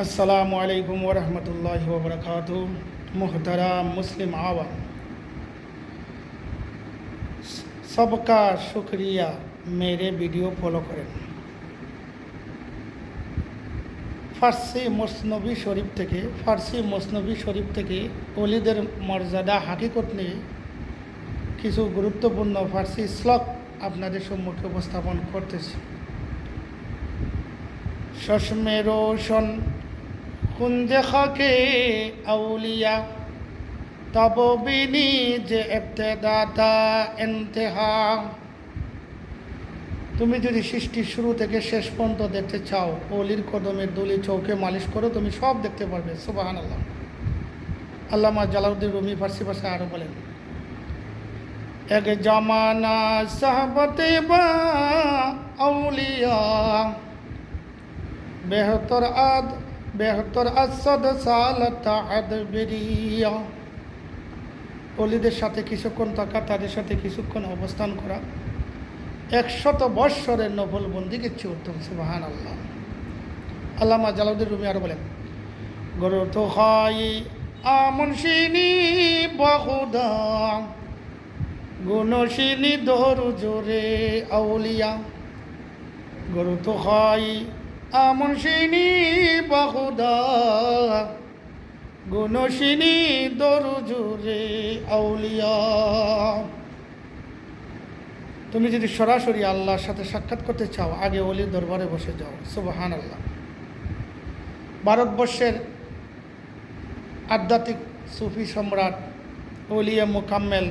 আসসালামু আলাইকুম ওরহমতুল্লাহ ববরকাত মোহতারাম মুসলিম আওয়াম। সবকা শুক্রিয়া, মেরে ভিডিও ফলো করেন। ফার্সি মসনবী শরীফ থেকে, ফার্সি মসনবী শরীফ থেকে অলিদের মর্যাদা হাকিকত নিয়ে কিছু গুরুত্বপূর্ণ ফার্সি শ্লোক আপনাদের সম্মুখে উপস্থাপন করতেছি। সশমে রোশন কুঞ্জে খাকে আউলিয়া, তব বিনি যে এফতেদাতা এন্তেহা তুমি যদি সৃষ্টির শুরু থেকে শেষ পর্যন্ত দেখতে চাও অলির কদমের দলি চৌকে মালিশ করো, তুমি সব দেখতে পারবে সুবাহান আল্লাহ আল্লামা জালাউদ্দিন রুমি ফার্সি ভাষা আরও বলেন, এক জামানা সাহবতে বা আউলিয়া, বেহতর আদ বেহতর আসদ সালত আদ বেরিয়া অলিদের সাথে কিছুক্ষণ থাকা, তাদের সাথে কিছুক্ষণ অবস্থান করা। একশত বৎসরের নফল বন্দিকে চেয়ে উত্তম সুবাহান আল্লাহ আল্লামা জালাউদ্দিন রুমি আরও বলেন গরু তো হয় আমন সিনি বহুদা গুণসিনী ধরু জোরে আউলিয়া। গরু তো হয় আমন সিনি বহুদা গুণসিনী দরু জোরে আউলিয়া। তুমি যদি সরাসরি আল্লাহর সাথে সাক্ষাৎ করতে চাও, আগে অলির দরবারে বসে যাও। সুবাহান আল্লাহ ভারতবর্ষের আধ্যাত্মিক সুফি সম্রাট অলিয়া মোকাম্মেল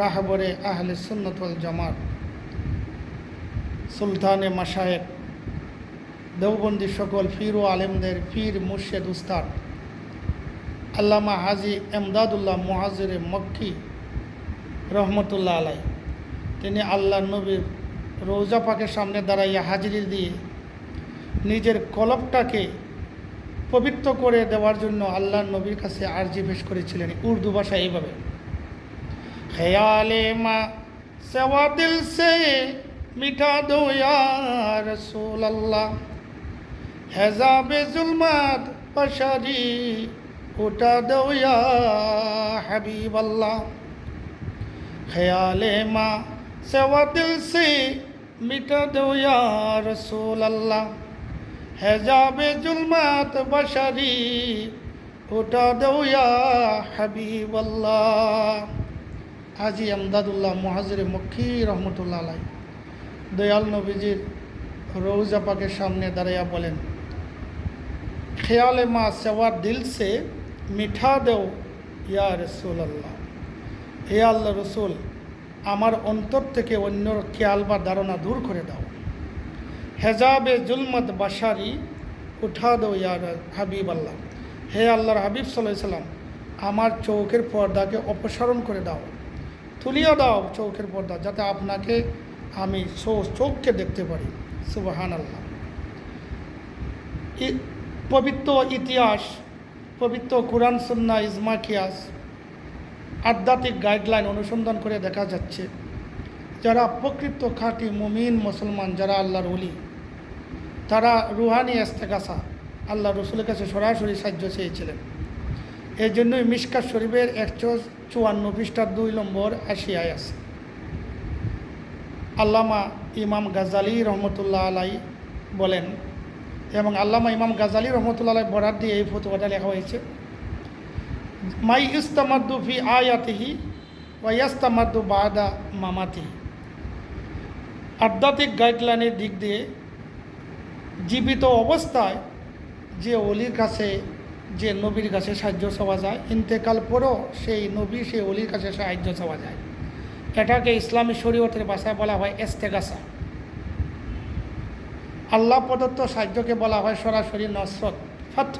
রাহবরে আহলে সুন্নতল জামাত, সুলতানে মাসায়েক দেওবন্দি সকল ফির ও আলেমদের ফির মুর্শেদ, উস্তাদ। আল্লামা হাজি এমদাদুল্লাহ মহাজির মক্কি রহমতুল্লাহ আলাই তিনি আল্লাহ নবীর রোজা পাকের সামনে দাঁড়াইয়া হাজিরি দিয়ে নিজের কলবটাকে পবিত্র করে দেওয়ার জন্য আল্লাহ নবীর কাছে আর্জি পেশ করেছিলেন। উর্দু ভাষা এইভাবে। খেয়ালে মা দিল সে মিঠা দো রসুল আল্লাহ হেজাবে জুলমাত পশারি উঠা দো হাবিব আল্লাহ খেয়ালে মা, সেওয়া দিল সে, মিটা দো রসুল আল্লাহ হেজাবে জুলমাত বশারি উঠা দো হাবিব আল্লাহ হাজি আমদাদুল্লাহ মহাজির মক্কি রহমতুল্লাহ আলাই দয়াল নবীজির রৌজা পাকের সামনে দাঁড়াইয়া বলেন খেয়ালে মা সেওয়ার দিল সে মিঠা দেও ইয়া রসুল আল্লাহ হে আল্লাহ রসুল আমার অন্তর থেকে অন্যর খেয়াল বা ধারণা দূর করে দাও। হেজাবে জুলমত বাসারি উঠা দো ইয়ার হাবিব আল্লাহ হে আল্লাহর হাবিব সাল্লাম, আমার চৌকের পর্দাকে অপসারণ করে দাও। তুলিয়া দাও চৌকের পর্দা, যাতে আপনাকে আমি চোখকে দেখতে পারি। সুবাহান আল্লাহ পবিত্র ইতিহাস, পবিত্র কোরআন, সুন্না, ইজমা, কিয়াস আধ্যাত্মিক গাইডলাইন অনুসন্ধান করে দেখা যাচ্ছে। যারা প্রকৃত খাঁটি মুমিন মুসলমান, যারা আল্লাহর অলি তারা রুহানি এস্তেকাসা আল্লাহ রসুলের কাছে সরাসরি সাহায্য চেয়েছিলেন। এই জন্যই মিসকাত শরীফের একশো চুয়ান্ন পৃষ্ঠার দুই নম্বর আশিয়ায় আছে। আল্লামা ইমাম গাজালি রহমতুল্লাহ আলাই বলেন এবং আল্লামা ইমাম গাজালি রহমতুল্লাহ বরাদ দিয়ে এই ফতোয়াটা লেখা হয়েছে। মাই ইস্তামাদ্দু ফি আয়াতিহি ওয়াইয়াস্তামাদ্দু বাদা মামাতিহি। আধ্যাত্মিক গাইডলাইনের দিক দিয়ে জীবিত অবস্থায় যে অলির কাছে, যে নবীর কাছে সাহায্য চাওয়া যায়, ইন্তেকাল পরেও সেই নবী সেই অলির কাছে সাহায্য চাওয়া যায়। এটাকে ইসলামী শরীয়তের ভাষায় বলা হয় এস্তেগাসা। আল্লাহ প্রদত্ত সাহায্যকে বলা হয় সরাসরি নসরত, ফাত।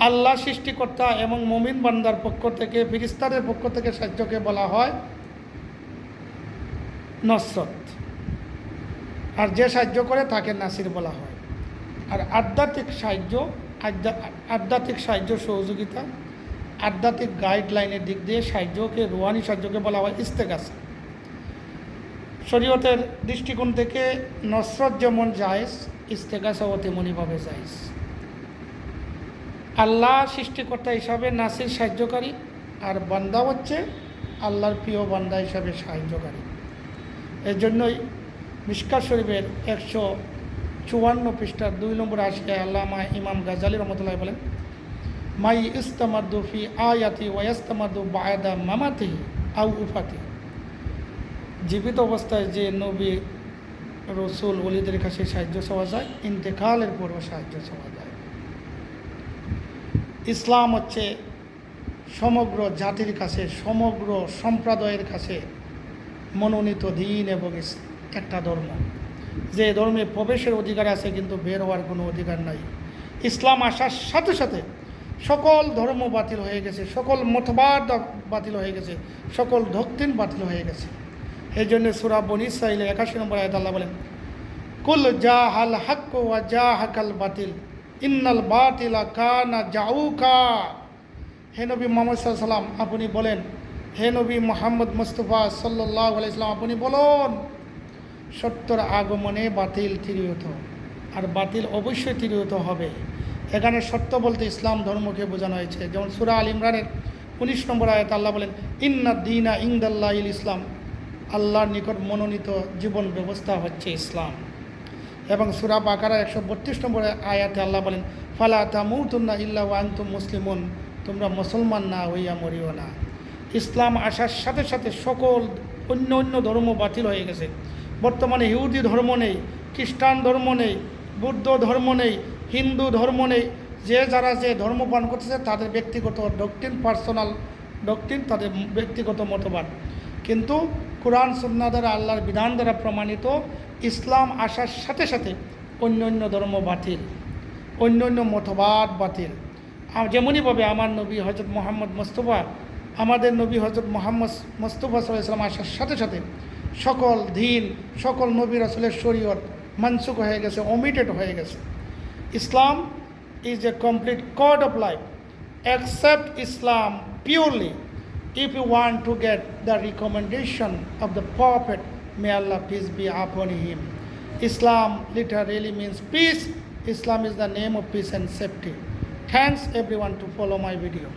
আল্লাহ সৃষ্টিকর্তা এবং মমিন বান্দার পক্ষ থেকে ফিরিস্তারের পক্ষ থেকে সাহায্যকে বলা হয় নসরত। আর যে সাহায্য করে তাকে নাসির বলা হয়। আর আধ্যাত্মিক সাহায্য আধ্যাত্মিক সাহায্য সহযোগিতা, আধ্যাত্মিক গাইডলাইনের দিক দিয়ে সাহায্যকে, রুহানি সাহায্যকে বলা হয় ইস্তেগাসা। শরীয়তের দৃষ্টিকোণ থেকে নসরত যেমন জায়েজ ইস্তেকাসাও তেমনইভাবে জায়েজ। আল্লাহ সৃষ্টিকর্তা হিসাবে নাসির সাহায্যকারী, আর বান্দা হচ্ছে আল্লাহর প্রিয় বান্দা হিসাবে সাহায্যকারী। এর জন্যই মিসকা শরীফের একশো চুয়ান্ন পৃষ্ঠার দুই নম্বর আশিয়ায় আল্লামা ইমাম গাজালি রহমতুল্লাহ বলেন, মাই ইস্তামাদু ফি আয়াতি ওয়াস্তামাদু বায়দা মামাতি আউ উফাতি জীবিত অবস্থায় যে নবী রসুল অলিদের কাছে সাহায্য চাওয়া যায়, ইন্তেকালের পরও সাহায্য চাওয়া যায়। ইসলাম হচ্ছে সমগ্র জাতির কাছে, সমগ্র সম্প্রদায়ের কাছে মনোনীত দিন এবং একটা ধর্ম। যে ধর্মে প্রবেশের অধিকার আছে কিন্তু বের হওয়ার কোনো অধিকার নাই। ইসলাম আসার সাথে সাথে সকল ধর্ম বাতিল হয়ে গেছে, সকল মতবাদ বাতিল হয়ে গেছে, সকল ধক্তিন বাতিল হয়ে গেছে। এই জন্য সুরা বনি একাশি নম্বর আয়াত আল্লাহ বলেন, কুল যা হাল হাক্ক ওয়া যা হাকাল বাতিল, ইন্নাল বাতিলা কানা জাউকা। হে নবী মোহাম্মদ সাল্লাম আপনি বলেন, হে নবী মোহাম্মদ মুস্তফা সাল্লাহ আলাইসলাম আপনি বলুন, সত্যর আগমনে বাতিল তিরিয়ত আর বাতিল অবশ্যই তিরিয়ত হবে। এখানে সত্য বলতে ইসলাম ধর্মকে বোঝানো হয়েছে। যেমন সুরা আল ইমরানের উনিশ নম্বর আয়াত আল্লাহ বলেন, ইন্না দিনা ইংদাল্লাহ ইল ইসলাম। আল্লাহর নিকট মনোনীত জীবন ব্যবস্থা হচ্ছে ইসলাম। এবং সুরা বাকারা একশো বত্রিশ নম্বর আয়াতে আল্লাহ বলেন, ফালা তামুতুন্না ইল্লা ওয়ান্তুম মুসলিমুন। তোমরা মুসলমান না হইয়া মরিও না। ইসলাম আসার সাথে সাথে সকল অন্য অন্য ধর্ম বাতিল হয়ে গেছে। বর্তমানে ইহুদি ধর্ম নেই, খ্রিস্টান ধর্ম নেই, বৌদ্ধ ধর্ম নেই, হিন্দু ধর্ম নেই। যে যারা যে ধর্ম পালন করতেছে তাদের ব্যক্তিগত ডকটিন পার্সোনাল ডকটিন তাদের ব্যক্তিগত মতবাদ। কিন্তু কোরআন সুন্না দ্বারা, আল্লাহর বিধান দ্বারা প্রমাণিত, ইসলাম আসার সাথে সাথে অন্য অন্য ধর্ম বাতিল অন্য অন্য মতবাদ বাতিল। যেমনইভাবে আমার নবী হজরত মোহাম্মদ মোস্তফা, আমাদের নবী হজরত মোহাম্মদ মোস্তফা সাল্লাম আসার সাথে সাথে সকল দিন, সকল নবী রাসুলের শরীয়ত মানসুক হয়ে গেছে ওমিটেড হয়ে গেছে। Islam is a complete code of life accept Islam purely if you want to get the recommendation of the Prophet. May Allah peace be upon him. Islam literally means peace. Islam is the name of peace and safety. Thanks everyone to follow my video.